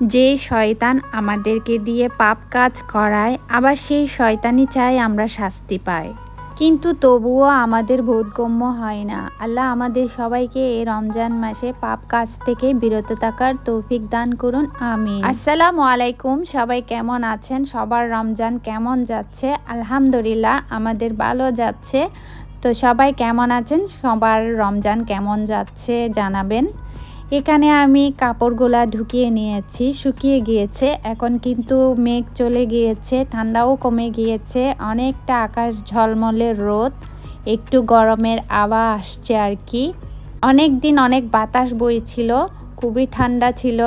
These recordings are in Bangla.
যে শয়তান আমাদেরকে দিয়ে পাপ কাজ করায়, আবার সেই শয়তানি চাই আমরা শাস্তি পাই। কিন্তু তবুও আমাদের বোধগম্য হয় না। আল্লাহ আমাদের সবাইকে এই রমজান মাসে পাপ কাজ থেকে বিরত থাকার তৌফিক দান করুন আমি আসসালামু আলাইকুম, সবাই কেমন আছেন? সবার রমজান কেমন যাচ্ছে? আলহামদুলিল্লাহ, আমাদের ভালো যাচ্ছে। তো সবাই কেমন আছেন? সবার রমজান কেমন যাচ্ছে জানাবেন। এখানে আমি কাপড়গুলা ঢুকিয়ে নিয়েছি, শুকিয়ে গিয়েছে। এখন কিন্তু মেঘ চলে গিয়েছে, ঠান্ডাও কমে গিয়েছে, অনেকটা আকাশ ঝলমলে রোদ, একটু গরমের আওয়া আসছে আর কি অনেক দিন অনেক বাতাস বইছিল, খুবই ঠান্ডা ছিল।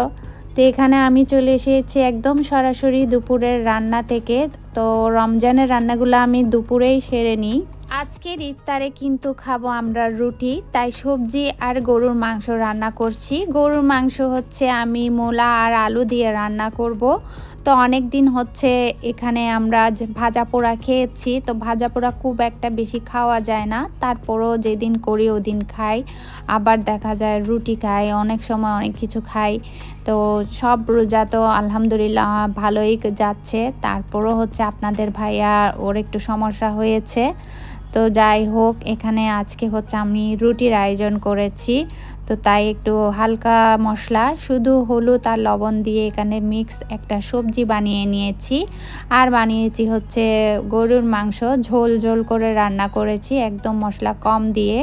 তো এখানে আমি চলে এসেছি একদম সরাসরি দুপুরের রান্না থেকে। তো রমজানের রান্নাগুলো আমি দুপুরেই সেরে নিই। আজকের ইফতারে কিন্তু খাব আমরা রুটি, তাই সবজি আর গরুর মাংস রান্না করছি। গরুর মাংস হচ্ছে আমি মূলা আর আলু দিয়ে রান্না করব। তো অনেক দিন হচ্ছে এখানে আমরা ভাজা পোড়া খেয়েছি, তো ভাজা পোড়া খুব একটা বেশি খাওয়া যায় না। তারপরও যেদিন করি ওদিন খাই। আবার দেখা যায় রুটি খাই, অনেক সময় অনেক কিছু খাই। তো সব রোজা তো আলহামদুলিল্লাহ ভালোই যাচ্ছে। তারপরও হচ্ছে আপনাদের ভাইয়া ওর একটু সমস্যা হয়েছে। তো যাই হোক, এখানে আজকে হচ্ছে আমি রুটির আয়োজন করেছি। তো তাই একটু হালকা মশলা, শুধু হলুদ আর লবণ দিয়ে এখানে মিক্স একটা সবজি বানিয়ে নিয়েছি। আর বানিয়েছি হচ্ছে গরুর মাংস, ঝোল ঝোল করে রান্না করেছি, একদম মশলা কম দিয়ে,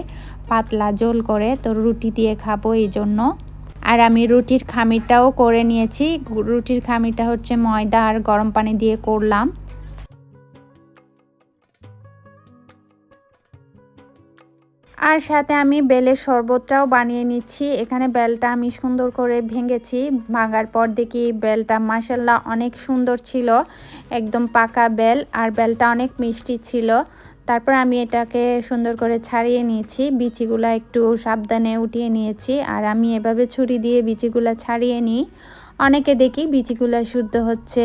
পাতলা ঝোল করে তো রুটি দিয়ে খাব এই জন্য। আর আমি রুটির খামিরটাও করে নিয়েছি। রুটির খামিরটা হচ্ছে ময়দা আর গরম পানি দিয়ে করলাম। আর সাথে আমি বেলের শরবতটাও বানিয়ে নিচ্ছি। এখানে বেলটা আমি সুন্দর করে ভেঙেছি। ভাঙার পর দেখি বেলটা মাসাল্লাহ অনেক সুন্দর ছিল। একদম পাকা বেল আর বেলটা অনেক মিষ্টি ছিল। তারপর আমি এটাকে সুন্দর করে ছাড়িয়ে নিয়েছি। বিচিগুলো একটু সাবধানে উঠিয়ে নিয়েছি আর আমি এভাবে ছুরি দিয়ে বিচিগুলো ছাড়িয়ে নিই। অনেকে দেখি বিচিগুলো শুদ্ধ হচ্ছে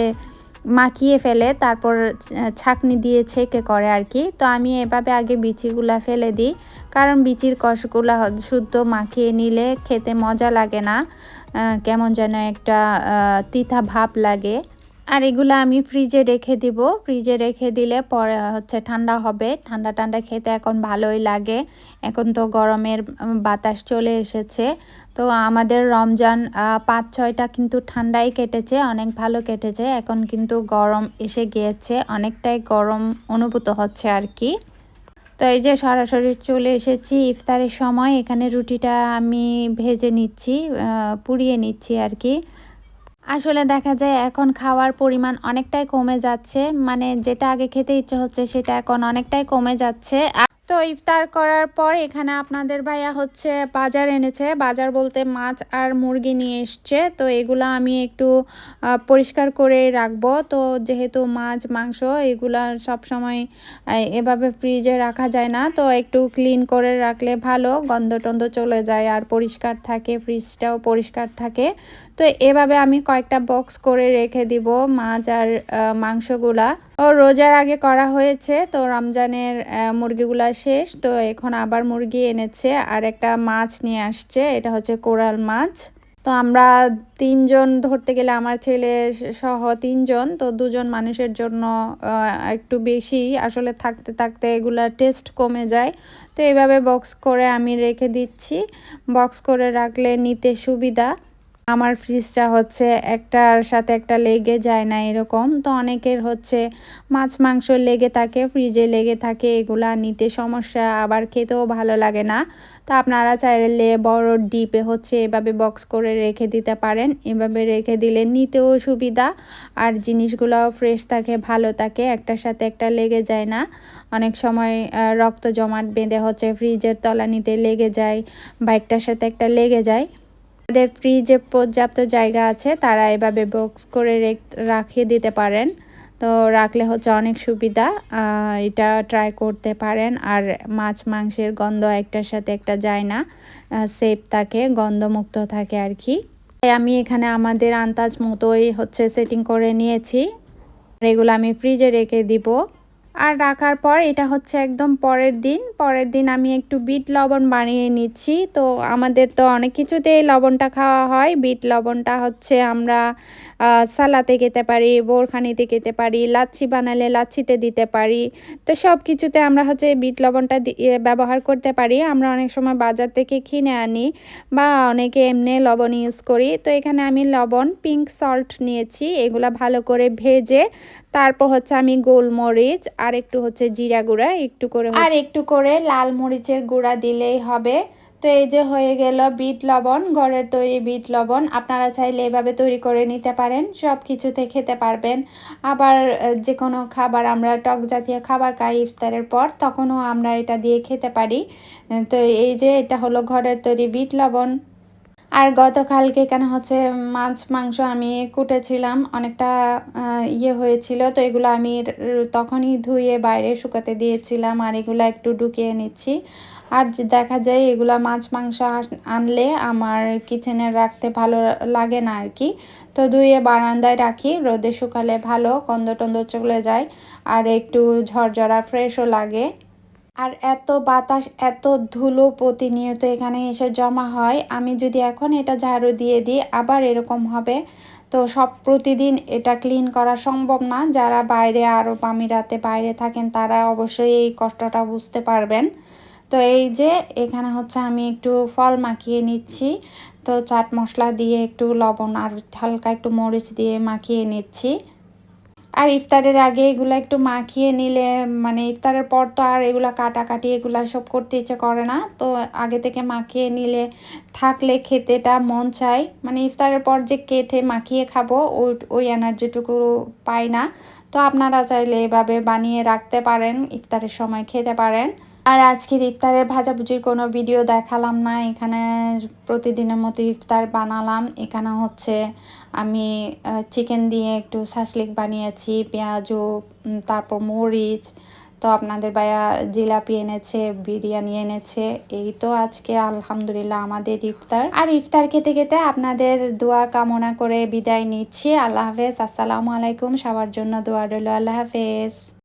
মাখিয়ে ফেলে, তারপর ছাকনি দিয়ে ছেঁকে করে আর কি। তো আমি এভাবে আগে বিচিগুলা ফেলে দিই, কারণ বিচির কষগুলা শুদ্ধ মাখিয়ে নিলে খেতে মজা লাগে না। কেমন যেন একটা তিতা ভাব লাগে। আর এগুলো আমি ফ্রিজে রেখে দিব। ফ্রিজে রেখে দিলে পরে হচ্ছে ঠান্ডা হবে। ঠান্ডা ঠান্ডা খেতে এখন ভালোই লাগে। এখন তো গরমের বাতাস চলে এসেছে। তো আমাদের রমজান পাঁচ ছয়টা কিন্তু ঠান্ডাই কেটেছে, অনেক ভালো কেটেছে। এখন কিন্তু গরম এসে গিয়েছে, অনেকটাই গরম অনুভূত হচ্ছে আর কি। তো এই যে সরাসরি চলে এসেছি ইফতারের সময়, এখানে রুটিটা আমি ভেজে নিচ্ছি পুড়িয়ে নিচ্ছি আর কি। আসলে দেখা যায় এখন খাওয়ার পরিমাণ অনেকটাই কমে যাচ্ছে। মানে যেটা আগে খেতে ইচ্ছে হচ্ছে সেটা এখন অনেকটাই কমে যাচ্ছে। তো ইফতার করার পর এখানে আপনাদের ভাইয়া হচ্ছে বাজার এনেছে। বাজার বলতে মাছ আর মুরগি নিয়ে এসছে। তো এগুলো আমি একটু পরিষ্কার করে রাখব। তো যেহেতু মাছ, মাংস এগুলা সব সময় এভাবে ফ্রিজে রাখা যায় না। তো একটু ক্লিন করে রাখলে ভালো, গন্ধ টন্ধ চলে যায় আর পরিষ্কার থাকে, ফ্রিজটাও পরিষ্কার থাকে। তো এভাবে আমি কয়েকটা বক্স করে রেখে দিব মাছ আর মাংসগুলা। ও রোজার আগে করা হয়েছে। তো রমজানের মুরগিগুলা শেষ। তো এখন আবার মুরগি এনেছে আর একটা মাছ নিয়ে আসছে, এটা হচ্ছে কোরাল মাছ। তো আমরা তিনজন ধরতে গেলে আমার ছেলে সহ তিনজন, তো দুজন মানুষের জন্য একটু বেশি। আসলে থাকতে থাকতে এগুলার টেস্ট কমে যায়। তো এভাবে বক্স করে আমি রেখে দিচ্ছি। বক্স করে রাখলে নিতে সুবিধা। আমার ফ্রিজটা হচ্ছে একটার সাথে একটা লেগে যায় না এরকম। তো অনেকের হচ্ছে মাছ, মাংস লেগে থাকে, ফ্রিজে লেগে থাকে, এগুলা নিতে সমস্যা, আবার খেতেও ভালো লাগে না। তো আপনারা চাইলে বড় ডিপে হচ্ছে এভাবে বক্স করে রেখে দিতে পারেন। এভাবে রেখে দিলে নিতেও সুবিধা। আর জিনিসগুলোও ফ্রেশ থাকে, ভালো থাকে, একটার সাথে একটা লেগে যায় না। অনেক সময় রক্ত জমাট বেঁধে হচ্ছে ফ্রিজের তলা নিতে লেগে যায় বা একটার সাথে একটা লেগে যায়। যাদের ফ্রিজে পর্যাপ্ত জায়গা আছে, তারা এভাবে বক্স করে রাখিয়ে দিতে পারেন। তো রাখলে হচ্ছে অনেক সুবিধা। এটা ট্রাই করতে পারেন। আর মাছ মাংসের গন্ধ একটার সাথে একটা যায় না। সেফ থাকে, গন্ধমুক্ত থাকে আর কি। আমি এখানে আমাদের আন্দাজ মতোই হচ্ছে সেটিং করে নিয়েছি। এগুলো আমি ফ্রিজে রেখে দিব। আর রাখার পর এটা হচ্ছে একদম পরের দিন। পরের দিন আমি একটু বিট লবণ বানিয়ে নিচ্ছি। তো আমাদের তো অনেক কিছুতেই লবণটা খাওয়া হয়। বিট লবণটা হচ্ছে আমরা সালাতে খেতে পারি, বোরখানিতে খেতে পারি, লাচ্ছি বানালে লাচ্ছিতে দিতে পারি। তো সব কিছুতে আমরা হচ্ছে বিট লবণটা ব্যবহার করতে পারি। আমরা অনেক সময় বাজার থেকে কিনে আনি বা অনেকে এমনি লবণ ইউজ করি। তো এখানে আমি লবণ পিঙ্ক সল্ট নিয়েছি। এগুলা ভালো করে ভেজে তারপর হচ্ছে আমি গোলমরিচ আর একটু হচ্ছে জিরা গুঁড়া, একটু করে আর একটু করে লাল মরিচের গুঁড়া দিলেই হবে। তো এই যে হয়ে গেল বিট লবণ, ঘরের তৈরি বিট লবণ। আপনারা চাইলে এভাবে তৈরি করে নিতে পারেন সব কিছুতে খেতে পারবেন। আবার যে কোনো খাবার আমরা টক জাতীয় খাবার খাই ইফতারের পর, তখনও আমরা এটা দিয়ে খেতে পারি। তো এই যে এটা হলো ঘরের তৈরি বিট লবণ। আর গতকালকে কেন হচ্ছে মাছ, মাংস আমি কুটেছিলাম, অনেকটা ইয়ে হয়েছিল। তো এগুলো আমি তখনই ধুয়ে বাইরে শুকাতে দিয়েছিলাম আর এগুলো একটু ঢুকিয়ে নিচ্ছি। আর দেখা যায় এগুলো মাছ, মাংস আনলে আমার কিচেনে রাখতে ভালো লাগে না আর কি। তো ধুয়ে বারান্দায় রাখি, রোদে শুকালে ভালো কন্দ টন্দ চলে যায় আর একটু ঝরঝরা, ফ্রেশও লাগে। আর এত বাতাস, এত ধুলো প্রতিনিয়ত এখানে এসে জমা হয়। আমি যদি এখন এটা ঝাড়ু দিয়ে দিই, আবার এরকম হবে। তো সব প্রতিদিন এটা ক্লিন করা সম্ভব না। যারা বাইরে আরও রাতে বাইরে থাকেন, তারা অবশ্যই এই কষ্টটা বুঝতে পারবেন। তো এই যে, এখানে হচ্ছে আমি একটু ফল মাখিয়ে নিচ্ছি। তো চাট মশলা দিয়ে একটু লবণ আর হালকা একটু মরিচ দিয়ে মাখিয়ে নিচ্ছি। আর ইফতারের আগে এগুলো একটু মাখিয়ে নিলে মানে ইফতারের পর তো আর এগুলো কাটাকাটি এগুলো সব করতে ইচ্ছে করে না। তো আগে থেকে মাখিয়ে নিলে থাকলে খেতেটা মন চায়। মানে ইফতারের পর যে কেটে মাখিয়ে খাব, ওই ওই এনার্জিটুকু পাই না। তো আপনারা চাইলে এভাবে বানিয়ে রাখতে পারেন, ইফতারের সময় খেতে পারেন। আর আজকের ইফতারের ভাজাভুজির কোনো ভিডিও দেখালাম না। এখানে প্রতিদিনের মতো ইফতার বানালাম। এখানে হচ্ছে আমি চিকেন দিয়ে একটু শাসলিক বানিয়েছি পেঁয়াজও তারপর মরিচ। তো আপনাদের ভাইয়া জিলাপি এনেছে, বিরিয়ানি এনেছে। এই তো আজকে আলহামদুলিল্লাহ আমাদের ইফতার। আর ইফতার খেতে খেতে আপনাদের দোয়া কামনা করে বিদায় নিচ্ছি। আল্লাহ হাফেজ। আসসালামু আলাইকুম। সবার জন্য দোয়া রইল। আল্লাহ হাফেজ।